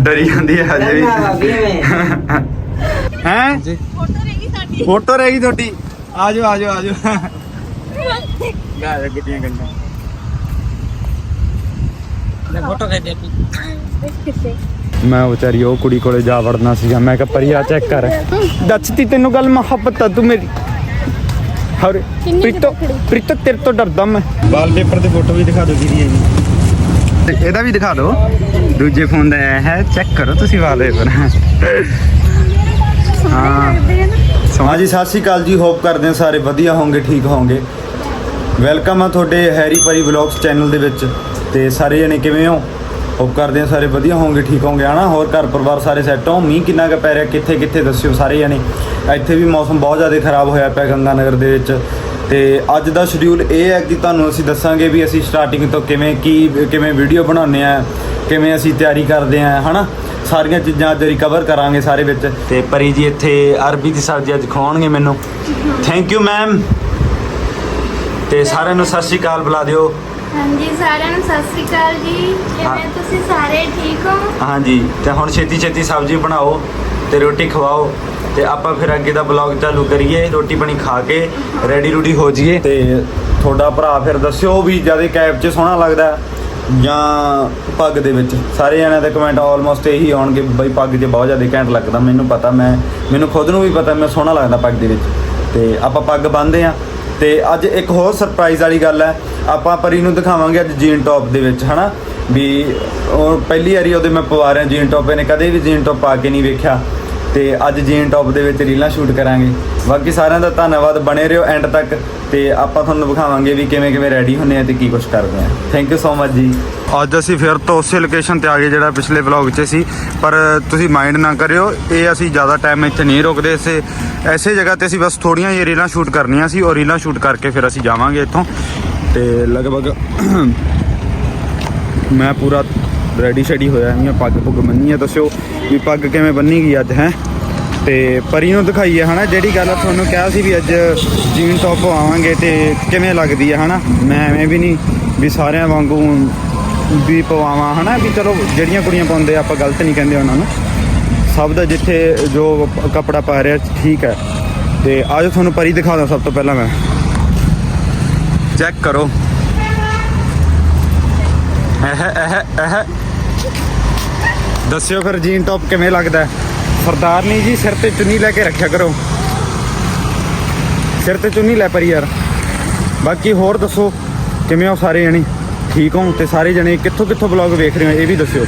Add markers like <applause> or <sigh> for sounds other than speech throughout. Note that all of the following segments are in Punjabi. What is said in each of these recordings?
ਡਰੀ ਜਾਂਦੀ ਹੈ ਹਜੇ ਵੀ। ਹੈ? ਫੋਟੋ ਰਹੀ ਤੁਹਾਡੀ ਆ ਜਾਓ ਆ ਜਾਓ ਆ ਜਾਓ ਗਾ ਜਾ ਗੁੱਡੀਆਂ ਗੰਡਾ ਫੋਟੋ ਖਿੱਚ ਦੇ ਮੈਂ ਵਿਚਾਰੀ ਉਹ ਕੁੜੀ ਕੋਲੇ ਜਾ ਵੜਨਾ ਸੀਗਾ। ਮੈਂ ਕਿਹਾ ਪਰਿਆ ਚੈੱਕ ਕਰ। ਦੱਸਤੀ ਤੈਨੂੰ ਗੱਲ ਮੁਹੱਬਤ ਆ ਤੂੰ ਮੇਰੀ। ਹਰ ਪ੍ਰੀਤੋ ਪ੍ਰੀਤੋ ਤੇਰੇ ਤੋਂ ਡਰਦਾ ਮੈਂ। ਵਾਲਪੇਪਰ ਤੇ ਫੋਟੋ ਵੀ ਦਿਖਾ ਹੈ ਜੀ ਇਹਦਾ ਵੀ ਦਿਖਾ ਦਿਓ। ਦੂਜੇ ਫੋਨ ਦਾ ਆਇਆ ਹੈ ਚੈੱਕ ਕਰੋ ਤੁਸੀਂ ਵਾਲਪੇਪਰ ਹਾਂ। ਹਾਂਜੀ ਸਤਿ ਸ਼੍ਰੀ ਅਕਾਲ ਜੀ ਹੋਪ ਕਰਦੇ ਹਾਂ ਸਾਰੇ ਵਧੀਆ ਹੋਵੋਗੇ ਠੀਕ ਹੋਵੋਗੇ ਵੈਲਕਮ ਆ ਤੁਹਾਡੇ ਹੈਰੀ ਪਰੀ ਵਲੌਗਸ ਚੈਨਲ ਦੇ ਵਿੱਚ। ਤੇ ਸਾਰੇ ਜਣੇ ਕਿਵੇਂ ਹੋ? ਹੋਪ ਕਰਦੇ ਹਾਂ ਸਾਰੇ ਵਧੀਆ ਹੋਵੋਗੇ ਠੀਕ ਹੋਵੋਗੇ ਹਨਾ, ਹੋਰ ਘਰ ਪਰਿਵਾਰ ਸਾਰੇ ਸੈੱਟ ਹੋ? ਮੀਂਹ ਕਿੰਨਾ ਕੁ ਪੈ ਰਿਹਾ? ਕਿੱਥੇ ਕਿੱਥੇ ਦੱਸਿਓ ਸਾਰੇ ਜਣੇ। ਇੱਥੇ ਵੀ ਮੌਸਮ ਬਹੁਤ ਜ਼ਿਆਦਾ ਖਰਾਬ ਹੋਇਆ ਪਿਆ ਗੰਗਾ ਨਗਰ ਦੇ ਵਿੱਚ। ਤੇ ਅੱਜ ਦਾ ਸ਼ਡਿਊਲ ਇਹ ਹੈ ਕਿ ਤੁਹਾਨੂੰ ਅਸੀਂ ਦੱਸਾਂਗੇ ਵੀ ਅਸੀਂ ਸਟਾਰਟਿੰਗ ਤੋਂ ਕਿਵੇਂ ਕੀ ਕਿਵੇਂ ਵੀਡੀਓ ਬਣਾਉਂਦੇ ਆ ਕਿਵੇਂ ਅਸੀਂ ਤਿਆਰੀ ਕਰਦੇ ਆ ਹਨਾ? ਸਾਰੀਆਂ ਚੀਜ਼ਾਂ ਅੱਜ ਰਿਕਵਰ ਕਰਾਂਗੇ ਸਾਰੇ ਵਿੱਚ। ਤੇ ਪਰੀ ਜੀ ਇੱਥੇ ਅਰਬੀ ਦੀ ਸਬਜ਼ੀ ਅੱਜ ਖਵਾਉਣਗੇ ਮੈਨੂੰ। ਥੈਂਕ ਯੂ ਮੈਮ ਤੇ ਸਾਰਿਆਂ ਨੂੰ ਸਤਿ ਸ਼੍ਰੀ ਅਕਾਲ ਬੁਲਾ ਦਿਓ। ਹਾਂਜੀ ਸਾਰਿਆਂ ਨੂੰ ਸਤਿ ਸ੍ਰੀ ਅਕਾਲ ਜੀ। ਕਿਵੇਂ ਤੁਸੀਂ ਸਾਰੇ ਠੀਕ ਹੋ? ਹਾਂਜੀ ਤੇ ਹੁਣ ਛੇਤੀ ਛੇਤੀ ਸਬਜ਼ੀ ਬਣਾਓ ਤੇ ਰੋਟੀ ਖਵਾਓ। ਤੇ ਆਪਾਂ ਫਿਰ ਅੱਗੇ ਦਾ ਬਲੌਗ ਚਾਲੂ ਕਰੀਏ, ਰੋਟੀ ਪਾਣੀ ਖਾ ਕੇ ਰੈਡੀ ਰੂਡੀ ਹੋ ਜਾਈਏ। ਤੇ ਤੁਹਾਡਾ ਭਰਾ ਫਿਰ ਦੱਸਿਓ ਵੀ ਜ਼ਿਆਦਾ ਕੈਬ 'ਚ ਸੋਹਣਾ ਲੱਗਦਾ ਜਾਂ ਪੱਗ ਦੇ ਵਿੱਚ। ਸਾਰੇ ਜਣਿਆਂ ਦੇ ਕਮੈਂਟ ਆਲਮੋਸਟ ਇਹੀ ਆਉਣਗੇ ਬਈ ਪੱਗ 'ਚ ਬਹੁਤ ਜ਼ਿਆਦਾ ਘੈਂਟ ਲੱਗਦਾ, ਮੈਨੂੰ ਪਤਾ, ਮੈਂ ਮੈਨੂੰ ਖੁਦ ਨੂੰ ਵੀ ਪਤਾ, ਮੈਂ ਸੋਹਣਾ ਲੱਗਦਾ ਪੱਗ ਦੇ ਵਿੱਚ। ਤੇ ਆਪਾਂ ਪੱਗ ਬੰਨ੍ਹਦੇ ਆ ਤੇ ਅੱਜ ਇੱਕ ਹੋਰ ਸਰਪ੍ਰਾਈਜ਼ ਵਾਲੀ ਗੱਲ ਹੈ, ਆਪਾਂ ਪਰੀ ਨੂੰ ਦਿਖਾਵਾਂਗੇ ਅੱਜ ਜੀਨ ਟੌਪ ਦੇ ਵਿੱਚ, ਹਨਾ? ਵੀ ਉਹ ਪਹਿਲੀ ਵਾਰੀ ਉਹਦੇ ਮੈਂ ਪਵਾ ਰਿਹਾ ਜੀਨ ਟੌਪ ਇਹਨੇ ਕਦੇ ਵੀ ਜੀਨ ਟੌਪ ਪਾ ਕੇ ਨਹੀਂ ਵੇਖਿਆ। ਤੇ ਅੱਜ ਜੀਨ ਟੌਪ ਦੇ ਵਿੱਚ ਰੀਲਾਂ ਸ਼ੂਟ ਕਰਾਂਗੇ। ਬਾਕੀ ਸਾਰਿਆਂ ਦਾ ਧੰਨਵਾਦ, ਬਣੇ ਰਹੋ ਐਂਡ ਤੱਕ ਤੇ ਆਪਾਂ ਤੁਹਾਨੂੰ ਵਿਖਾਵਾਂਗੇ ਵੀ ਕਿਵੇਂ ਕਿਵੇਂ ਰੈਡੀ ਹੁੰਨੇ ਆ ਤੇ ਕੀ ਕੁਝ ਕਰਦੇ ਆ। ਥੈਂਕ ਯੂ ਸੋ ਮਚ ਜੀ। ਅੱਜ ਅਸੀਂ ਫਿਰ ਤੋਂ ਉਸੇ ਲੋਕੇਸ਼ਨ ਤੇ ਆ ਗਏ ਜਿਹੜਾ ਪਿਛਲੇ ਵਲੌਗ 'ਚ ਸੀ, ਪਰ ਤੁਸੀਂ ਮਾਈਂਡ ਨਾ ਕਰਿਓ, ਇਹ ਅਸੀਂ ਜ਼ਿਆਦਾ ਟਾਈਮ ਇੱਥੇ ਨਹੀਂ ਰੁਕਦੇ, ਇਸੇ, ਐਸੇ ਜਗ੍ਹਾ ਤੇ ਅਸੀਂ ਬਸ ਥੋੜੀਆਂ ਜਿਹੀਆਂ ਰੀਲਾਂ ਸ਼ੂਟ ਕਰਨੀਆਂ ਸੀ ਔਰ ਰੀਲਾਂ ਸ਼ੂਟ ਕਰਕੇ ਫਿਰ ਅਸੀਂ ਜਾਵਾਂਗੇ ਇੱਥੋਂ। ਤੇ ਲਗਭਗ ਮੈਂ ਪੂਰਾ ਰੈਡੀ ਸ਼ੈਡੀ ਹੋਇਆ ਹਾਂ ਪੱਗ ਪੁੱਗ ਬੰਨੀ ਆ, ਦੱਸਿਓ ਵੀ ਪੱਗ ਕਿਵੇਂ ਬੰਨੀ ਗਈ ਅੱਜ, ਹੈ? ਤੇ ਪਰੀ ਨੂੰ ਦਿਖਾਈ ਹੈ ਹਨਾ? ਜਿਹੜੀ ਗੱਲ ਤੁਹਾਨੂੰ ਕਿਹਾ ਸੀ ਵੀ ਅੱਜ ਜੀਨ ਟੌਪ ਪਵਾਵਾਂਗੇ ਤੇ ਕਿਵੇਂ ਲੱਗਦੀ ਹੈ ਹਨਾ? ਮੈਂ ਐਵੇਂ ਵੀ ਨਹੀਂ ਵੀ ਸਾਰਿਆਂ ਵਾਂਗੂ ਵੀ ਪਵਾਵਾਂ, ਹਨਾ? ਵੀ ਚਲੋ, ਜਿਹੜੀਆਂ ਕੁੜੀਆਂ ਪਾਉਂਦੇ ਆਪਾਂ ਗਲਤ ਨਹੀਂ ਕਹਿੰਦੇ ਉਹਨਾਂ ਨੂੰ। ਸਭ ਦਾ ਜਿੱਥੇ ਜੋ ਪ- ਕੱਪੜਾ ਪਾ ਰਿਹਾ, ਠੀਕ ਹੈ ਤੇ ਅੱਜ ਤੁਹਾਨੂੰ ਪਰੀ ਦਿਖਾਦਾ ਸਭ ਤੋਂ ਪਹਿਲਾਂ ਮੈਂ। ਚੈੱਕ ਕਰੋ। ਇਹ ਇਹ ਇਹ ਦੱਸਿਓ ਫਿਰ ਜੀਨ ਟੌਪ ਕਿਵੇਂ ਲੱਗਦਾ? ਸਰਦਾਰਨੀ ਜੀ, ਸਿਰ ਤੇ ਚੁੰਨੀ ਲੈ ਕੇ ਰੱਖਿਆ ਕਰੋ। ਸਿਰ ਤੇ ਚੁੰਨੀ ਲੈ ਪਰੀ ਯਾਰ। ਬਾਕੀ ਹੋਰ ਦੱਸੋ, ਕਿਵੇਂ ਹੋ ਸਾਰੇ ਜਣੇ? ਠੀਕ ਹੋ? ਤੇ ਸਾਰੇ ਜਣੇ ਕਿੱਥੋਂ ਕਿੱਥੋਂ ਵਲੌਗ ਵੇਖ ਰਹੇ ਹੋ, ਇਹ ਵੀ ਦੱਸਿਓ।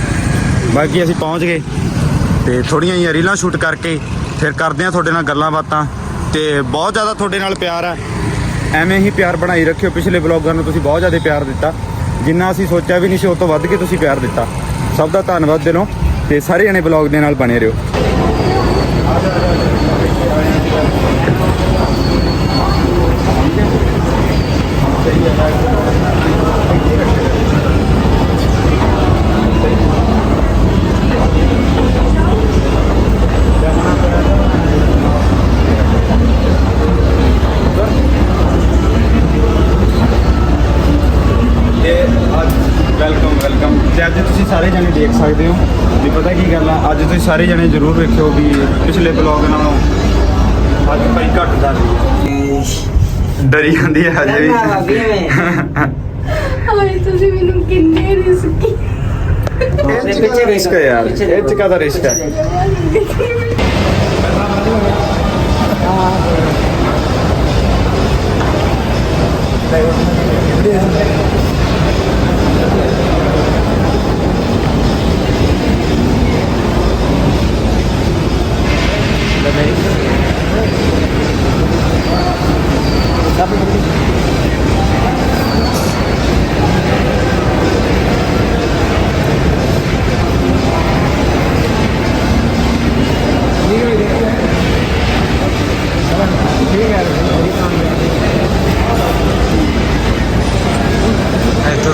ਬਾਕੀ ਅਸੀਂ ਪਹੁੰਚ ਗਏ ਤੇ ਥੋੜੀਆਂ ਜਿਹੀਆਂ ਰੀਲਾਂ ਸ਼ੂਟ ਕਰਕੇ ਫਿਰ ਕਰਦੇ ਆ ਤੁਹਾਡੇ ਨਾਲ ਗੱਲਾਂ ਬਾਤਾਂ। ਤੇ ਬਹੁਤ ਜ਼ਿਆਦਾ ਤੁਹਾਡੇ ਨਾਲ ਪਿਆਰ ਹੈ ਐਵੇਂ ਹੀ ਪਿਆਰ ਬਣਾਈ ਰੱਖਿਓ, ਪਿਛਲੇ ਵਲੌਗਾਂ ਨੂੰ ਤੁਸੀਂ ਬਹੁਤ ਜ਼ਿਆਦਾ ਪਿਆਰ ਦਿੱਤਾ। ਜਿੰਨਾ ਅਸੀਂ ਸੋਚਿਆ ਵੀ ਨਹੀਂ ਸੀ ਉਸ ਤੋਂ ਵੱਧ ਕੇ ਤੁਸੀਂ ਪਿਆਰ ਦਿੱਤਾ। ਸਭ ਦਾ ਧੰਨਵਾਦ ਦਿਲੋਂ ਤੇ ਸਾਰੇ ਜਣੇ ਵਲੌਗ ਦੇ ਨਾਲ ਬਣੇ ਰਹੋ। ਸਾਰੇ ਜਣੇ ਦੇਖ ਸਕਦੇ ਹੋ। ਵੀ ਪਤਾ ਕੀ ਗੱਲ ਆ ਅੱਜ ਤੁਸੀਂ ਸਾਰੇ ਜਣੇ ਜ਼ਰੂਰ ਵੇਖਿਓ ਵੀ ਪਿਛਲੇ ਬਲੌਗ ਨਾਲੋਂ ਅੱਜ ਭਾਈ ਘੱਟ ਦਾ ਡਰੀ ਜਾਂਦੀ ਹੈ ਹਜੇ ਵੀ। ਹਾਏ ਤੁਸੀਂ ਮੈਨੂੰ ਕਿੰਨੇ ਰਿਸਕੀ ਇਹ ਪਿੱਛੇ ਰਿਸਕ ਹੈ ਯਾਰ? ਇਹ ਚ ਕਾਹਦਾ ਰਿਸਕ ਹੈ।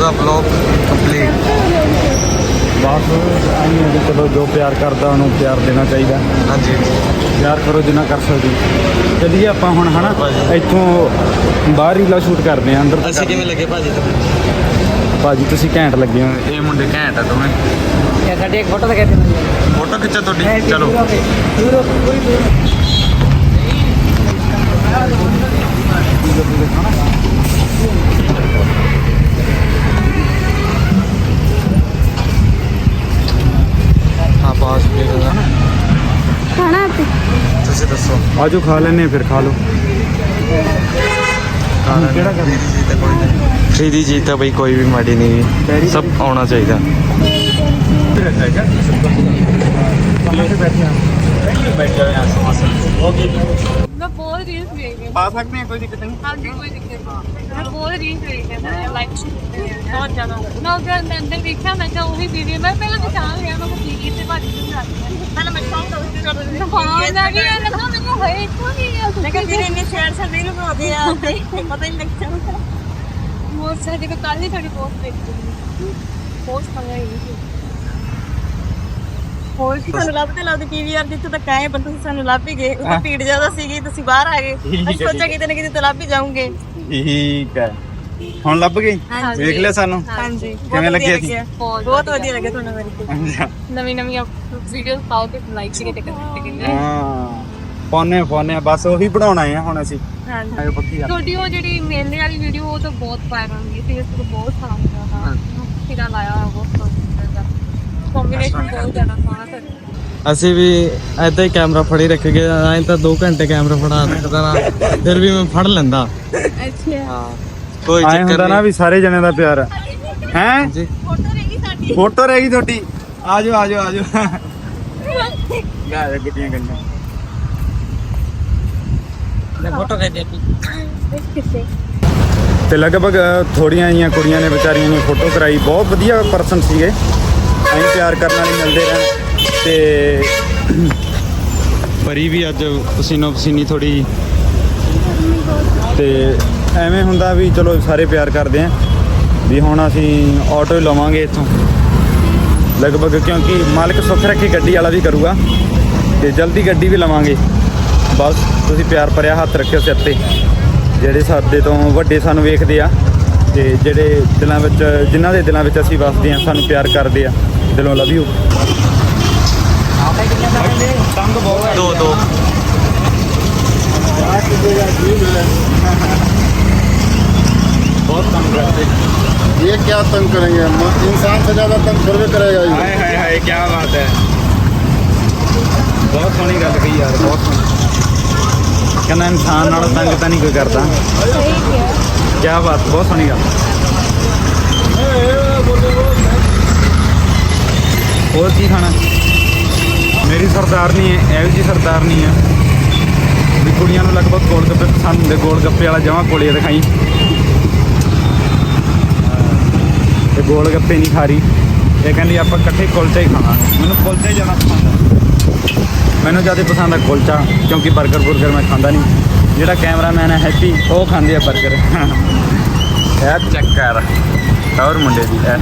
ਦਾ ਬਲੌਗ ਕੰਪਲੀਟ ਬਸ ਆਈ ਹੈ ਚਲੋ ਜੋ ਪਿਆਰ ਕਰਦਾ ਉਹਨੂੰ ਪਿਆਰ ਦੇਣਾ ਚਾਹੀਦਾ। ਹਾਂਜੀ। ਪਿਆਰ ਕਰੋ ਜਿੰਨਾ ਕਰ ਸਕਦੇ ਚੱਲੀਏ ਆਪਾਂ ਹੁਣ ਹਨਾ? ਇੱਥੋਂ ਬਾਹਰ ਰੀਲਾ ਸ਼ੂਟ ਕਰਦੇ ਆਂ ਅੰਦਰ। ਤਾਂ ਅਸੀਂ ਕਿਵੇਂ ਲੱਗੇ ਭਾਜੀ ਤੁਹਾਨੂੰ ਭਾਜੀ ਤੁਸੀਂ ਘੈਂਟ ਲੱਗੇ ਹੋ। ਇਹ ਮੁੰਡੇ ਘੈਂਟ ਆ ਦੋਵੇਂ। ਕਿਆ ਸਾਡੀ ਇੱਕ ਫੋਟੋ ਦਿਖਾ ਦੇ ਫੋਟੋ ਖਿੱਚਾ ਤੁਹਾਡੀ। ਚਲੋ। ਹਾਂ ਦੱਸੋ ਆਜੋ ਖਾ ਲੈਨੇ ਫਿਰ ਖਾ ਲਓ ਕਿਹੜਾ ਕਰਨਾ ਚੀਜ਼ ਤਾਂ ਕੋਈ ਨਹੀਂ ਫ੍ਰੀ ਦੀ ਚੀਜ਼ ਤਾਂ ਬਈ ਕੋਈ ਵੀ ਮਾੜੀ ਨਹੀਂ ਗੀ। ਸਭ ਆਉਣਾ ਚਾਹੀਦਾ मैं बहुत रील्स देख रही ਪਾ ਸਕਦੇ कोई दिक्कत नहीं हाँ जी कोई दिक्कत नहीं मैं बहुत रील्स देख रही हूँ लाइक बहुत ज़्यादा मैं उधर मैं अंदर देखा मैं क्या वही वीडियो मैं पहले पहचान लिया मैं दीदी से बात की पहले मैं शाम तक उसके कर रही हाँ मैं भी ये ਹੋਏ ਇਤੋਂ ਨਹੀਂ ਆ ਮੈਂ ਕਿਹਾ ਵੀਰੇ ਇੰਨੇ ਸ਼ਹਿਰ ਸਾਡੇ ਨੂੰ ਬਣਾਉਂਦੇ ਆ ਤੇ ਪਤਾ ਹੀ ਨਹੀਂ ਲੱਗਦਾ ਬਹੁਤ ਸਾਡੇ ਕੋਲ ਕੱਲ ਹੀ ਤੁਹਾਡੀ ਬਹੁਤ ਦੇਖੀ ਬਹੁਤ ਪੰਗਾ ਹੀ ਨਹੀਂ ਹੋਰ ਕੀ? ਤੁਹਾਨੂੰ ਲੱਭਦੇ ਲੱਭਦੇ ਪੀਵੀਆਰ ਜਿੱਥੇ ਤੱਕ ਆਏ ਪਰ ਤੁਸੀਂ ਸਾਨੂੰ ਲੱਭ ਹੀ ਗਏ। ਉੱਥੇ ਭੀੜ ਜ਼ਿਆਦਾ ਸੀਗੀ ਤੁਸੀਂ ਬਾਹਰ ਆ ਗਏ। ਅਸੀਂ ਸੋਚਿਆ ਕਿਤੇ ਨਾ ਕਿਤੇ ਤਾਂ ਲੱਭ ਹੀ ਜਾਉਂਗੇ ਠੀਕ ਹੈ। ਹੁਣ ਲੱਭ ਗਈ ਵੇਖ ਲਿਆ ਸਾਨੂੰ? ਹਾਂਜੀ। ਕਿਵੇਂ ਲੱਗਿਆ ਸੀ? ਬਹੁਤ ਵਧੀਆ ਲੱਗਿਆ ਤੁਹਾਨੂੰ ਮੇਰੇ ਨਵੀਂ ਨਵੀਂ ਵੀਡੀਓਜ਼ ਪਾਓ ਤੇ ਲਾਈਕ ਕਰਿਓ ਤੇ ਕਮੈਂਟ ਕਰਿਓ। ਹਾਂ। ਪਾਉਨੇ ਪਾਉਨੇ ਬਸ ਉਹੀ ਬਣਾਉਣਾ ਹੈ ਹੁਣ ਅਸੀਂ। ਹਾਂਜੀ। ਆਇਓ ਪੱਕੀ ਗੱਲ। ਤੁਹਾਡੀ ਉਹ ਜਿਹੜੀ ਮੇਲੇ ਵਾਲੀ ਵੀਡੀਓ ਉਹ ਤਾਂ ਬਹੁਤ ਵਾਇਰਲ ਹੋਈ ਸੀ ਇਸ ਤੋਂ ਬਹੁਤ ਸਾਰਾ ਹੁੰਦਾ ਹਾਂ। ਕਿਹੜਾ ਲਾਇਆ ਹੋਇਆ ਬਹੁਤ ਸੋਹਣਾ ਕੰਬੀਨੇਸ਼ਨ ਬਹੁਤ ਜ਼ਿਆਦਾ ਸੋਹਣਾ ਤੇ ਅਸੀਂ ਵੀ ਐਦਾਂ ਹੀ ਕੈਮਰਾ ਫੜੀ ਰੱਖ ਗਏ ਐਂ ਤਾਂ 2 ਘੰਟੇ ਕੈਮਰਾ ਫੜਾ ਰੱਖਦਾ ਨਾ ਫਿਰ ਵੀ ਮੈਂ ਫੜ ਲੈਂਦਾ। ਅੱਛਾ। ਹਾਂ। ਕੋਈ ਚੱਕਰ ਹੁੰਦਾ ਨਾ ਨਹੀਂ। ਵੀ ਸਾਰੇ ਜਣਿਆਂ ਦਾ ਪਿਆਰ। ਹੈ? ਜੀ ਫੋਟੋ ਰਹੇਗੀ ਸਾਡੀ। ਫੋਟੋ ਰਹਿ ਗਈ ਤੁਹਾਡੀ। ਆਜੋ ਆਜੋ ਆਜੋ ਗਾ ਗੱਡੀਆਂ ਗੰਨਾਂ ਮੈਂ ਫੋਟੋ ਖਿੱਚ ਦਿੱਤੀ। ਕਿੱਥੇ ਤੇ ਲਗਭਗ ਥੋੜੀਆਂ ਜੀਆਂ ਕੁੜੀਆਂ ਨੇ ਵਿਚਾਰੀਆਂ ਨੇ ਫੋਟੋ ਕਰਾਈ। ਬਹੁਤ ਵਧੀਆ ਪਰਸਨ ਸੀਗੇ। ਅਸੀਂ ਪਿਆਰ ਕਰਨ ਵਾਲੇ ਮਿਲਦੇ ਰਹਿਣ। ਤੇ ਪਰੀ ਵੀ ਅੱਜ ਪਸੀਨੋ ਪਸੀਨੀ ਥੋੜੀ ਤੇ ਐਵੇਂ ਹੁੰਦਾ ਵੀ ਚਲੋ ਸਾਰੇ ਪਿਆਰ ਕਰਦੇ ਆ। ਵੀ ਹੁਣ ਅਸੀਂ ਆਟੋ ਲਵਾਂਗੇ ਇੱਥੋਂ। ਲਗਭਗ ਕਿਉਂਕਿ ਮਾਲਕ ਸੁੱਖ ਰੱਖੀ, ਗੱਡੀ ਵਾਲਾ ਵੀ ਕਰੂਗਾ। ਤੇ ਜਲਦੀ ਗੱਡੀ ਵੀ ਲਵਾਂਗੇ। ਬਸ ਤੁਸੀਂ ਪਿਆਰ ਭਰਿਆ ਹੱਥ ਰੱਖਿਓ ਸਿਰ ਤੇ ਜਿਹੜੇ ਸਾਡੇ ਤੋਂ ਵੱਡੇ ਸਾਨੂੰ ਵੇਖਦੇ ਆ ਤੇ ਜਿਹੜੇ ਦਿਲਾਂ ਵਿੱਚ ਜਿਨ੍ਹਾਂ ਦੇ ਦਿਲਾਂ ਵਿੱਚ ਅਸੀਂ ਵਸਦੇ ਆ ਸਾਨੂੰ ਪਿਆਰ ਕਰਦੇ ਆ ਦਿਲੋਂ ਲਵ ਯੂ ਤੰਗ ਬਹੁਤ ਦੋ ਦੋ ਬਹੁਤ ਤੰਗ ਕਰਦੇ ये क्या तंग करेंगे म- इंसान से ज्यादा तंग थोड़े करेगा ये ਹਾਏ ਹਾਏ ਹਾਏ ਕੀ ਬਾਤ ਹੈ ਬਹੁਤ ਸੋਹਣੀ ਗੱਲ ਕਹੀ ਯਾਰ ਬਹੁਤ ਸੋਹਣੀ ਕਹਿੰਦਾ ਇਨਸਾਨ ਨਾਲ ਤੰਗ ਤਾਂ ਨਹੀਂ ਕੋਈ ਕਰਦਾ। ਸਹੀ ਕਿਹਾ ਕੀ ਬਾਤ, ਬਹੁਤ ਸੋਹਣੀ ਗੱਲ। ਹੋਰ ਕੀ ਖਾਣਾ? ਮੇਰੀ ਸਰਦਾਰ ਨਹੀਂ ਹੈ, ਇਹੋ ਜੀ ਨਹੀਂ ਹੈ। ਵੀ ਕੁੜੀਆਂ ਨੂੰ ਲਗਭਗ ਗੋਲ ਗੱਪੇ ਪਸੰਦ ਹੁੰਦੇ ਗੋਲ ਗੱਪੇ ਵਾਲਾ ਜਮਾ ਕੋਲੇ ਦਿਖਾਈ। ਤੇ ਗੋਲ ਗੱਪੇ ਨਹੀਂ ਖਾ ਰਹੀ। ਇਹ ਕਹਿੰਦੀ ਆਪਾਂ ਇਕੱਠੇ ਕੁਲਚਾ ਹੀ ਖਾਣਾ ਮੈਨੂੰ ਕੁਲਚਾ ਹੀ ਜ਼ਿਆਦਾ ਪਸੰਦ ਹੈ ਮੈਨੂੰ ਜ਼ਿਆਦਾ ਪਸੰਦ ਆ ਕੁਲਚਾ, ਕਿਉਂਕਿ 버ਗਰ 버ਗਰ ਮੈਂ ਖਾਂਦਾ ਨਹੀਂ। ਜਿਹੜਾ ਕੈਮਰਾਮੈਨ ਹੈ ਹੈਪੀ, ਉਹ ਖਾਂਦੇ ਆ 버ਗਰ ਇਹ ਚੱਕਰ। ਔਰ ਮੁੰਡੇ ਦੀ, ਇਹ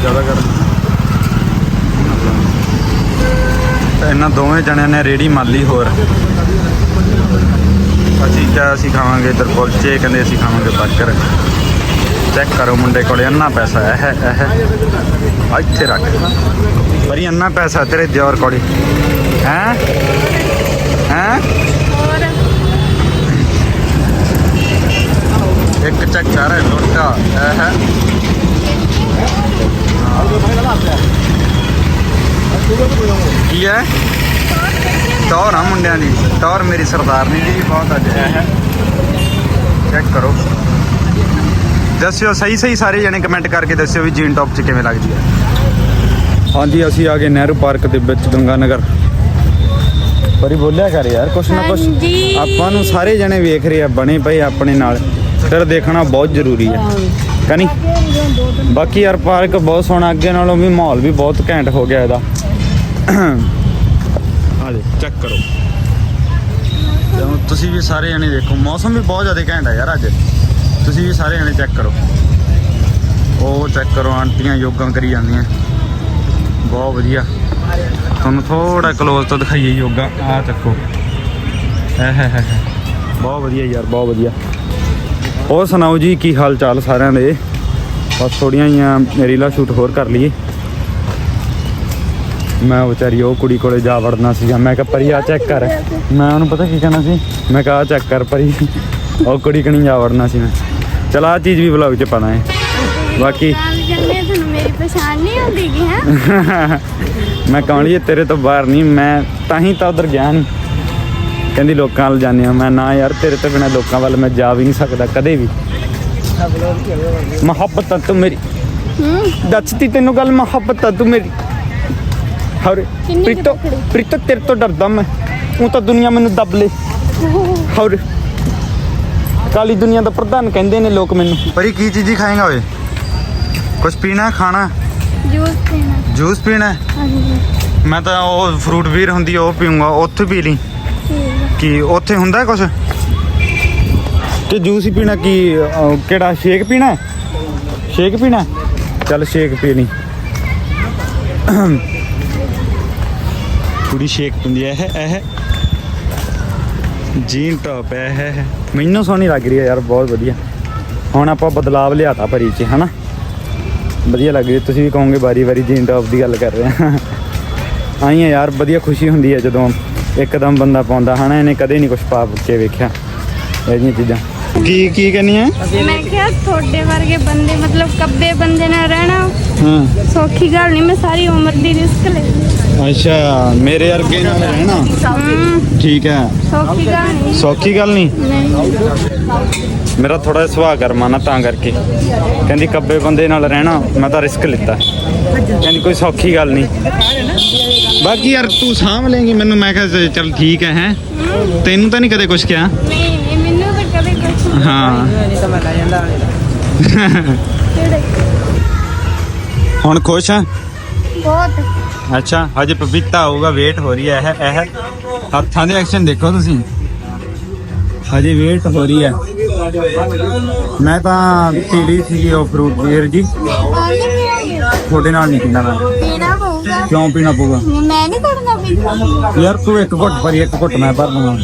ਜ਼ਿਆਦਾ ਕਰ ਇਹਨਾਂ ਦੋਵੇਂ ਜਣਿਆਂ ਨੇ ਰੇੜੀ ਮੰਨ ਲਈ ਹੋਰ। ਅਸੀਂ ਕਿਹਾ ਅਸੀਂ ਖਾਵਾਂਗੇ ਇੱਧਰ ਕੁਲਚੇ, ਕਹਿੰਦੇ ਅਸੀਂ ਖਾਵਾਂਗੇ ਬਰਗਰ ਚੈੱਕ ਕਰੋ ਮੁੰਡੇ ਕੋਲੇ, ਇੰਨਾ ਪੈਸਾ ਹੈ ਹੈ ਇੱਥੇ ਰੱਖ। ਬੜੀ ਅੰਨਾ ਪੈਸਾ ਤੇਰੇ ਦਿਓਰ ਕੋਲੇ। ਹੈ? ਹੈ? ਇੱਕ ਚੱਕਰ ਹੈ ਲੋਟਾ। ਇਹ ਹੈ। ਕੀ ਹੈ? ਟੌਰ ਆ ਮੁੰਡਿਆਂ ਦੀ। ਟੌਰ ਮੇਰੀ ਸਰਦਾਰਨੀ ਦੀ ਬਹੁਤ ਅੱਜ, ਹੈ ਚੈੱਕ ਕਰੋ। ਦੱਸਿਓ ਸਹੀ ਸਹੀ ਸਾਰੇ ਜਣੇ ਕਮੈਂਟ ਕਰਕੇ ਦੱਸਿਓ ਵੀ ਜੀਨ ਟੌਪ 'ਚ ਕਿਵੇਂ ਲੱਗਦੀ ਹੈ। ਹਾਂਜੀ ਅਸੀਂ ਆ ਗਏ ਨਹਿਰੂ ਪਾਰਕ ਦੇ ਵਿੱਚ ਗੰਗਾ ਨਗਰ ਪਰੀ ਬੋਲਿਆ ਕਰ ਯਾਰ ਕੁਛ ਨਾ ਕੁਛ। ਹਾਂਜੀ। ਆਪਾਂ ਨੂੰ ਸਾਰੇ ਜਣੇ ਵੇਖ ਰਹੇ ਆ ਬਣੇ ਪਏ ਆਪਣੇ ਨਾਲ। ਫਿਰ ਦੇਖਣਾ ਬਹੁਤ ਜ਼ਰੂਰੀ ਹੈ। ਕਨੀ ਬਾਕੀ ਯਾਰ ਪਾਰਕ ਬਹੁਤ ਸੋਹਣਾ ਅੱਗੇ ਨਾਲੋਂ ਵੀ ਮਾਹੌਲ ਵੀ ਬਹੁਤ ਘੈਂਟ ਹੋ ਗਿਆ ਇਹਦਾ। ਆ ਦੇ ਚੈੱਕ ਕਰੋ। ਤੇ ਹੁਣ ਤੁਸੀਂ ਵੀ ਸਾਰੇ ਜਣੇ ਦੇਖੋ ਮੌਸਮ ਵੀ ਬਹੁਤ ਜ਼ਿਆਦਾ ਘੈਂਟ ਹੈ ਯਾਰ ਅੱਜ। ਤੁਸੀਂ ਵੀ ਸਾਰੇ ਜਣੇ ਚੈੱਕ ਕਰੋ। ਉਹ ਚੈੱਕ ਕਰੋ, ਆਂਟੀਆਂ ਯੋਗਾ ਕਰੀ ਜਾਂਦੀਆਂ। ਬਹੁਤ ਵਧੀਆ। ਤੁਹਾਨੂੰ ਥੋੜਾ ਕਲੋਜ਼ ਤੋਂ ਦਿਖਾਈਏ ਯੋਗਾ। ਆ ਚੱਕੋ। ਬਹੁਤ ਵਧੀਆ ਯਾਰ, ਬਹੁਤ ਵਧੀਆ। ਹੋਰ ਸੁਣਾਓ ਜੀ, ਕੀ ਹਾਲ ਚਾਲ ਸਾਰਿਆਂ ਦੇ? ਬਸ ਥੋੜੀਆਂ ਜੀਆਂ ਰੀਲਾ ਸ਼ੂਟ ਹੋਰ ਕਰ ਲਈਏ। ਮੈਂ ਵਿਚਾਰੀ, ਉਹ ਕੁੜੀ ਕੋਲੇ ਜਾ ਵੜਨਾ ਸੀਗਾ। ਮੈਂ ਕਿਹਾ, ਪਰੀ ਆ ਚੈੱਕ ਕਰ। ਮੈਂ ਉਹਨੂੰ ਪਤਾ ਕੀ ਕਹਿਣਾ ਸੀ? ਮੈਂ ਕਿਹਾ ਚੈੱਕ ਕਰ ਪਰੀ। ਉਹ ਕੁੜੀ ਕਣੀ ਜਾ ਵੜਨਾ ਸੀ ਮੈਂ। ਚਲ ਆ ਚੀਜ਼ ਵੀ ਵਲੌਗ 'ਚ ਪਾਣਾ ਹੈ। ਬਾਕੀ ਜੰਨੇ ਤੁਹਾਨੂੰ ਮੇਰੀ ਪਛਾਣ ਨਹੀਂ ਹੁੰਦੀ ਕਿ ਹੈ? <laughs> ਮੈਂ ਕਹਾਂਲੀ ਤੇਰੇ ਤੋਂ ਬਾਹਰ ਨਹੀਂ ਮੈਂ ਤਾਂ ਹੀ ਤਾਂ ਉਧਰ ਗਿਆ ਨਹੀਂ ਕਹਿੰਦੀ ਲੋਕਾਂ ਵੱਲ ਜਾਂਦੇ ਆ। ਮੈਂ ਨਾ ਯਾਰ ਤੇਰੇ ਤੋਂ ਬਿਨਾ ਲੋਕਾਂ ਵੱਲ ਮੈਂ ਜਾ ਵੀ ਨਹੀਂ ਸਕਦਾ ਕਦੇ ਵੀ। ਮੁਹੱਬਤ ਤੂੰ ਮੇਰੀ। ਦੱਸਤੀ ਤੈਨੂੰ ਗੱਲ ਮੁਹੱਬਤ ਤੂੰ ਮੇਰੀ। ਹਰ ਪ੍ਰੀਤੋ? ਪ੍ਰੀਤੋ ਤੇਰੇ ਤੋਂ ਡਰਦਾ ਮੈਂ। ਉਹ ਤਾਂ ਦੁਨੀਆ ਮੈਨੂੰ ਦੱਬ ਲੇ। ਹੋਰ ਕਾਲੀ ਦੁਨੀਆ ਦਾ ਪ੍ਰਧਾਨ ਕਹਿੰਦੇ ਨੇ ਲੋਕ ਮੈਨੂੰ। ਪਰੀ ਕੀ ਚੀਜ਼ੀ ਖਾਏਗਾ ਓਏ? ਕੁਝ ਪੀਣਾ ਖਾਣਾ? ਜੂਸ ਪੀਣਾ। ਜੂਸ ਪੀਣਾ? ਹਾਂਜੀ ਮੈਂ ਤਾਂ ਉਹ ਫਰੂਟ ਵੀਰ ਹੁੰਦੀ ਉਹ ਪੀਊਂਗਾ ਉੱਥੇ ਪੀ ਲਈ। ਕੀ ਉੱਥੇ ਹੁੰਦਾ ਕੁਝ ਕਿ ਜੂਸ ਹੀ ਪੀਣਾ ਕੀ ਅਹ, ਕਿਹੜਾ ਸ਼ੇਕ ਪੀਣਾ? ਸ਼ੇਕ ਪੀਣਾ? ਚੱਲ ਸ਼ੇਕ ਪੀ ਲਈ। ਕੁੜੀ ਸ਼ੇਕ ਪੀਂਦੀ ਐ ਇਹ ਇਹ। ਜੀਨ ਟੌਪ ਹੈ ਮੈਨੂੰ ਸੋਹਣੀ ਲੱਗ ਰਹੀ ਹੈ ਯਾਰ ਬਹੁਤ ਵਧੀਆ। ਹੁਣ ਆਪਾਂ ਬਦਲਾਵ ਲਿਆਤਾ ਭਰੀ ਚ ਹਨਾ? ਵਧੀਆ ਲੱਗ ਰਹੀ ਤੁਸੀਂ ਵੀ ਕਹੋਗੇ ਵਾਰੀ ਜੀਨ ਟੌਪ ਦੀ ਗੱਲ ਕਰ ਰਹੇ ਆ ਆਈ ਯਾਰ ਵਧੀਆ ਖੁਸ਼ੀ ਹੁੰਦੀ ਹੈ ਜਦੋਂ ਇੱਕਦਮ ਬੰਦਾ ਪਾਉਂਦਾ ਹਨਾ? ਇਹਨੇ ਕਦੇ ਨਹੀਂ ਕੁਝ ਪਾ ਕੇ ਵੇਖਿਆ। ਇਹ ਜਿਹੀਆਂ ਚੀਜ਼ਾਂ। ਕੀ ਕੀ ਕਹਿੰਨੀ ਹੈ ਮੈਂ ਕਿਹਾ ਤੁਹਾਡੇ ਵਰਗੇ ਬੰਦੇ ਮਤਲਬ ਕੱਬੇ ਬੰਦੇ ਨਾਲ ਰਹਿਣਾ ਹਾਂ। ਸੌਖੀ ਗੱਲ ਨਹੀਂ ਮੈਂ ਸਾਰੀ ਉਮਰ ਦੀ ਰਿਸਕ ਲਈ। ਅੱਛਾ ਮੇਰੇ ਵਰਗੇ ਨਾਲ ਰਹਿਣਾ? ਠੀਕ ਹੈ। ਸੌਖੀ ਗੱਲ ਨਹੀਂ। ਸੌਖੀ ਗੱਲ ਨਹੀਂ? ਨਹੀਂ। ਮੇਰਾ ਥੋੜਾ ਜਿਹਾ ਸੁਭਾਅ ਕਰਮਾ ਨਾ ਤਾਂ ਕਰਕੇ। ਕਹਿੰਦੀ ਕੱਬੇ ਬੰਦੇ ਨਾਲ ਰਹਿਣਾ ਮੈਂ ਤਾਂ ਰਿਸਕ ਲਿੱਤਾ। ਕਹਿੰਦੀ ਕੋਈ ਸੌਖੀ ਗੱਲ ਨਹੀਂ। ਬਾਕੀ ਯਾਰ ਤੂੰ ਸਾਂਭ ਲੇਂਗੀ ਮੈਨੂੰ ਮੈਂ ਕਿਹਾ ਚੱਲ ਠੀਕ ਹੈ ਹੈ। ਤੈਨੂੰ ਤਾਂ ਨਹੀਂ ਕਦੇ ਕੁਝ ਕਿਹਾ? ਨਹੀਂ ਨਹੀਂ ਮੈਨੂੰ ਤਾਂ ਕਦੇ ਕੁਝ ਹਾਂ। ਹੁਣ ਖੁਸ਼ ਆ? ਬਹੁਤ। ਅੱਛਾ ਹਜੇ ਪਪੀਤਾ ਹੋਊਗਾ ਵੇਟ ਹੋ ਰਹੀ ਹੈ ਇਹ ਇਹ ਹੱਥਾਂ ਦੇ ਐਕਸ਼ਨ ਦੇਖੋ ਤੁਸੀਂ। ਹਜੇ ਵੇਟ ਹੋ ਰਹੀ ਹੈ। ਮੈਂ ਤਾਂ ਪੀੜੀ ਸੀਗੀ ਉਹ ਫਰੂਟ ਵੀਰ ਜੀ। ਤੁਹਾਡੇ ਨਾਲ ਨਹੀਂ ਮੈਂ। ਪੀਣਾ ਪਊਗਾ। ਕਿਉਂ ਪੀਣਾ ਪਊਗਾ? ਮੈਂ ਨਹੀਂ ਕਰਨਾ ਪੀਂਦਾ ਯਾਰ ਤੂੰ ਇੱਕ ਘੁੱਟ ਭਰੀ ਇੱਕ ਘੁੱਟ ਮੈਂ ਭਰ ਦੂੰਗਾ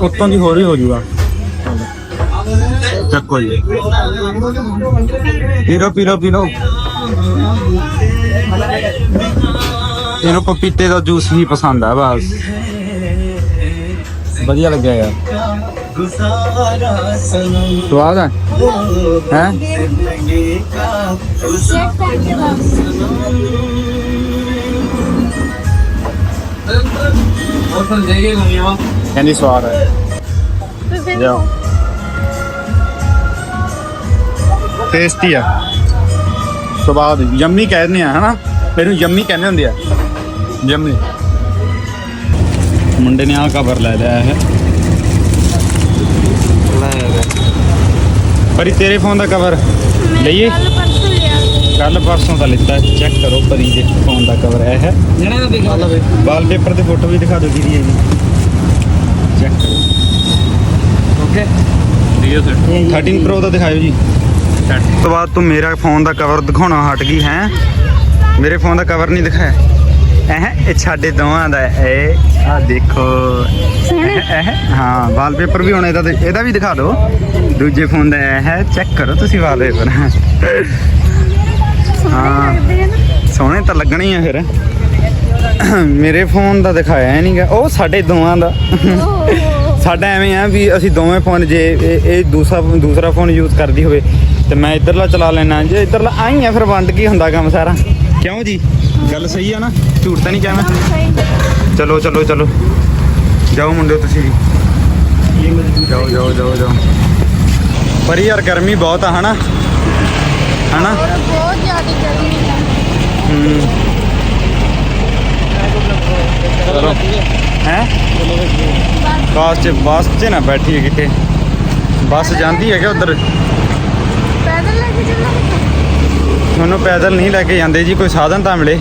ਉੱਤੋਂ ਦੀ ਹੋਰ ਹੀ ਹੋ ਜਾਊਗਾ ਚੱਕੋ ਜੀ। ਪੀ ਲਓ ਪੀ ਲਓ ਪੀ ਲਓ ਇਹਨੂੰ ਪਪੀਤੇ ਦਾ ਜੂਸ ਹੀ ਪਸੰਦ ਆ, ਬਸ। ਵਧੀਆ ਲੱਗਿਆ ਯਾਰ। ਸਵਾਦ ਹੈ ਹੈ? ਕਹਿੰਦੀ ਸਵਾਦ ਹੈ ਜਾਓ। ਟੇਸਟੀ ਆ। ਸਵਾਦ, ਯੰਮੀ ਕਹਿੰਦੇ ਆ, ਹਨਾ? ਮੈਨੂੰ ਯੰਮੀ ਕਹਿੰਦੇ ਹੁੰਦੇ ਆ। ਯੰਮੀ ਮੁੰਡੇ ਨੇ ਆ ਕਵਰ ਲੈ ਲਿਆ ਹੈ ਪਰੀ ਤੇਰੇ ਫੋਨ ਦਾ ਕਵਰ ਲਈਏ? ਕੱਲ ਪਰਸੋਂ ਦਾ ਲਿੱਤਾ। ਚੈੱਕ ਕਰੋ ਪਰੀ ਦੇ ਫੋਨ ਦਾ ਕਵਰ ਹੈ ਹੈ। ਜਿਹੜਾ ਦਿਖਾ ਲਵੇ ਵਾਲਪੇਪਰ ਤੇ ਫੋਟੋ ਵੀ ਦਿਖਾ ਦਿਓ ਕਿਹਦੀ ਹੈ ਜੀ ਚੈੱਕ ਕਰੋ ਓਕੇ 13 ਪ੍ਰੋ ਦਾ ਦਿਖਾਇਓ ਜੀ। ਤੋਂ ਬਾਅਦ ਤੂੰ ਮੇਰਾ ਫੋਨ ਦਾ ਕਵਰ ਦਿਖਾਉਣਾ ਹਟ ਗਈ ਹੈ। ਮੇਰੇ ਫੋਨ ਦਾ ਕਵਰ ਨਹੀਂ ਦਿਖਾਇਆ। ਇਹ ਇਹ ਸਾਡੇ ਦੋਵਾਂ ਦਾ। ਇਹ ਆ ਦੇਖੋ। ਇਹ ਹਾਂ ਵਾਲਪੇਪਰ ਵੀ ਹੁਣ ਇਹਦਾ ਤੇ- ਇਹਦਾ ਵੀ ਦਿਖਾ ਦਿਓ। ਦੂਜੇ ਫੋਨ ਦਾ ਇਹ ਹੈ ਚੈੱਕ ਕਰੋ ਤੁਸੀਂ ਵਾਲਪੇਪਰ। ਹਾਂ। ਸੋਹਣੇ ਤਾਂ ਲੱਗਣੇ ਹੀ ਆ ਫਿਰ। ਮੇਰੇ ਫੋਨ ਦਾ ਦਿਖਾਇਆ ਨਹੀਂਗਾ। ਉਹ ਸਾਡੇ ਦੋਵਾਂ ਦਾ। ਸਾਡਾ ਐਵੇਂ ਆ ਵੀ ਅਸੀਂ ਦੋਵੇਂ ਫੋਨ ਜੇ ਇਹ ਇਹ ਦੂਸਰਾ ਦੂਸਰਾ ਫੋਨ ਯੂਜ਼ ਕਰਦੀ ਹੋਵੇ ਤੇ ਮੈਂ ਇੱਧਰਲਾ ਚਲਾ ਲੈਣਾ ਜੇ ਇੱਧਰਲਾ ਆਈ ਆ ਫਿਰ ਵੰਡ ਕੇ ਹੁੰਦਾ ਕੰਮ ਸਾਰਾ? ਕਿਉਂ ਜੀ? ਗੱਲ ਸਹੀ ਆ ਨਾ? ਝੂਠ ਤਾਂ ਨਹੀਂ ਕਿਹਾ ਮੈਂ ਚਲੋ ਚਲੋ ਚਲੋ। ਜਾਓ ਮੁੰਡਿਓ ਤੁਸੀਂ ਜਾਓ ਜਾਓ ਜਾਓ ਜਾਓ। ਪਰ ਯਾਰ ਗਰਮੀ ਬਹੁਤ ਆ ਹਨਾ? ਹਨਾ? ਬਹੁਤ ਜ਼ਿਆਦਾ ਗਰਮੀ ਹੈ ਹੂੰ ਚਲੋ। ਹੈ? ਬੱਸ ਚ ਬੱਸ ਚ ਨਾ ਬੈਠੀਏ ਕਿਤੇ। ਬੱਸ ਜਾਂਦੀ ਹੈ ਕਿ ਉਧਰ। ਪੈਦਲ ਲੈ ਕੇ ਚੱਲਣਾ ਤੁਹਾਨੂੰ ਪੈਦਲ ਨਹੀਂ ਲੈ ਕੇ ਜਾਂਦੇ ਜੀ ਕੋਈ ਸਾਧਨ ਤਾਂ ਮਿਲੇ।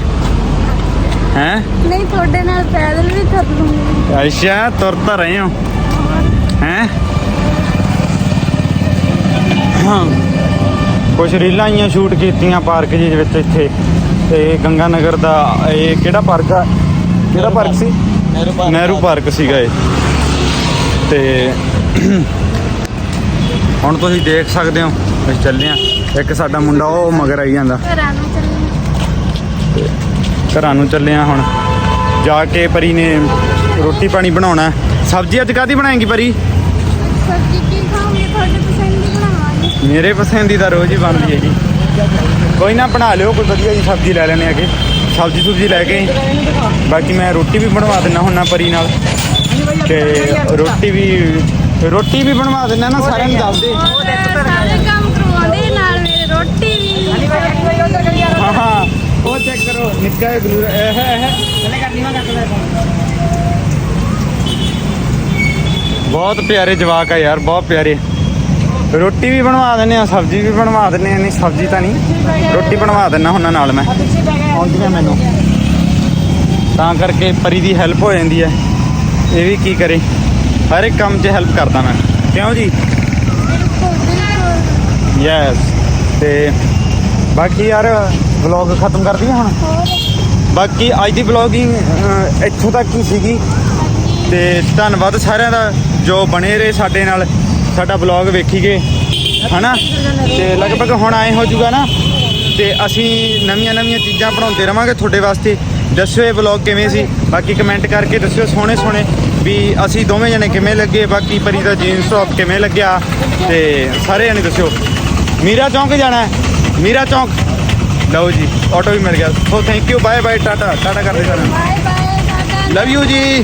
ਹੈ? ਨਹੀਂ ਤੁਹਾਡੇ ਨਾਲ ਪੈਦਲ ਵੀ ਲੂੰਗੀ ਅੱਛਾ ਤੁਰ ਤਾਂ ਰਹੇ ਹੋ। ਹੈ? ਹਾਂ। ਕੁਝ ਰੀਲਾਂ ਆਈਆਂ ਸ਼ੂਟ ਕੀਤੀਆਂ ਪਾਰਕ ਜੀ ਦੇ ਵਿੱਚ ਇੱਥੇ। ਤੇ ਗੰਗਾ ਨਗਰ ਦਾ ਇਹ ਕਿਹੜਾ ਪਾਰਕ ਆ? ਕਿਹੜਾ ਪਾਰਕ ਸੀ? ਨਹਿਰੂ ਪਾਰਕ ਸੀਗਾ ਇਹ। ਤੇ ਹੁਣ ਤੁਸੀਂ ਦੇਖ ਸਕਦੇ ਹੋ ਅਸੀਂ ਚੱਲੇ ਆ ਇੱਕ ਸਾਡਾ ਮੁੰਡਾ ਉਹ ਮਗਰ ਆਈ ਜਾਂਦਾ। ਘਰਾਂ ਨੂੰ ਚੱਲੀ ਘਰਾਂ ਨੂੰ ਚੱਲੇ ਆ ਹੁਣ। ਜਾ ਕੇ ਪਰੀ ਨੇ ਰੋਟੀ ਪਾਣੀ ਬਣਾਉਣਾ। ਸਬਜ਼ੀ ਅੱਜ ਕਾਦੀ ਬਣਾਏਗੀ ਪਰੀ? ਸਬਜ਼ੀ ਕੀ ਖਾਓਗੇ? ਤੁਹਾਡੇ ਪਸੰਦ ਦੀ ਬਣਾਵਾਂਗੇ। ਮੇਰੇ ਪਸੰਦ ਦੀ ਤਾਂ ਰੋਜ਼ ਹੀ ਬਣਦੀ ਹੈ ਜੀ। ਕੋਈ ਨਾ ਬਣਾ ਲਿਓ ਕੋਈ ਵਧੀਆ ਜੀ ਸਬਜ਼ੀ ਲੈ ਲੈਣੇ ਆਗੇ। ਸਬਜ਼ੀ ਸੁਬਜ਼ੀ ਲੈ ਕੇ। ਬਾਕੀ ਮੈਂ ਰੋਟੀ ਵੀ ਬਣਵਾ ਦਿੰਦਾ ਹੁੰਨਾ ਪਰੀ ਨਾਲ। ਤੇ ਰੋਟੀ ਵੀ ਰੋਟੀ ਵੀ ਬਣਵਾ ਦਿੰਦਾ ਨਾ ਸਾਰਿਆਂ ਨੂੰ ਦੱਸ ਦੇ ਸਾਰੇ ਕੰਮ ਕਰਵਾਉਂਦੇ ਨਾਲ ਮੇਰੇ ਰੋਟੀ ਕਰ ਲੈ ਬਹੁਤ ਪਿਆਰੇ ਜਵਾਕ ਆ ਯਾਰ ਬਹੁਤ ਪਿਆਰੇ। ਰੋਟੀ ਵੀ ਬਣਵਾ ਦਿੰਨੇ ਆ ਸਬਜ਼ੀ ਵੀ ਬਣਵਾ ਦਿੰਨੇ ਆ ਨਹੀਂ ਸਬਜ਼ੀ ਤਾਂ ਨਹੀਂ। ਰੋਟੀ ਬਣਵਾ ਦਿੰਨਾ ਹੁੰਨਾ ਨਾਲ ਮੈਂ। ਆਉਂਦੀਆਂ ਮੈਨੂੰ ਤਾਂ ਕਰਕੇ ਪਰੀ ਦੀ ਹੈਲਪ ਹੋ ਜਾਂਦੀ ਹੈ ਇਹ ਵੀ ਕੀ ਕਰੇ? ਹਰ ਇੱਕ ਕੰਮ 'ਚ ਹੈਲਪ ਕਰਦਾ ਮੈਂ। ਕਿਉਂ ਜੀ? ਯੈਸ ਤੇ ਬਾਕੀ ਯਾਰ ਵਲੌਗ ਖਤਮ ਕਰ ਦਈਏ ਹੁਣ। ਬਾਕੀ ਅੱਜ ਦੀ ਵਲੌਗਿੰਗ ਇੱਥੋਂ ਤੱਕ ਹੀ ਸੀਗੀ। ਤੇ ਧੰਨਵਾਦ ਸਾਰਿਆਂ ਦਾ ਜੋ ਬਣੇ ਰਹੇ ਸਾਡੇ ਨਾਲ ਸਾਡਾ ਵਲੌਗ ਵੇਖੀ ਗਏ ਹਨਾ? ਤੇ ਲਗਭਗ ਹੁਣ ਆਏ ਹੋ ਜਾਊਗਾ ਨਾ। ਤੇ ਅਸੀਂ ਨਵੀਆਂ ਨਵੀਆਂ ਚੀਜ਼ਾਂ ਬਣਾਉਂਦੇ ਰਵਾਂਗੇ ਤੁਹਾਡੇ ਵਾਸਤੇ। ਦੱਸਿਓ ਇਹ ਵਲੌਗ ਕਿਵੇਂ ਸੀ। ਬਾਕੀ ਕਮੈਂਟ ਕਰਕੇ ਦੱਸਿਓ ਸੋਹਣੇ ਸੋਹਣੇ ਵੀ ਅਸੀਂ ਦੋਵੇਂ ਜਣੇ ਕਿਵੇਂ ਲੱਗੇ। ਬਾਕੀ ਪਰੀ ਦਾ ਜੀਨਸ ਟੌਪ ਕਿਵੇਂ ਲੱਗਿਆ। ਤੇ ਸਾਰੇ ਜਣੇ ਦੱਸਿਓ। ਮੀਰਾ ਚੌਂਕ ਜਾਣਾ ਹੈ? ਮੀਰਾ ਚੌਂਕ ਲਓ ਜੀ ਆਟੋ ਵੀ ਮਿਲ ਗਿਆ so thank you bye bye tata tata ਕਰਦੇ ਬਾਏ ਬਾਏ ਲਵ ਯੂ ਜੀ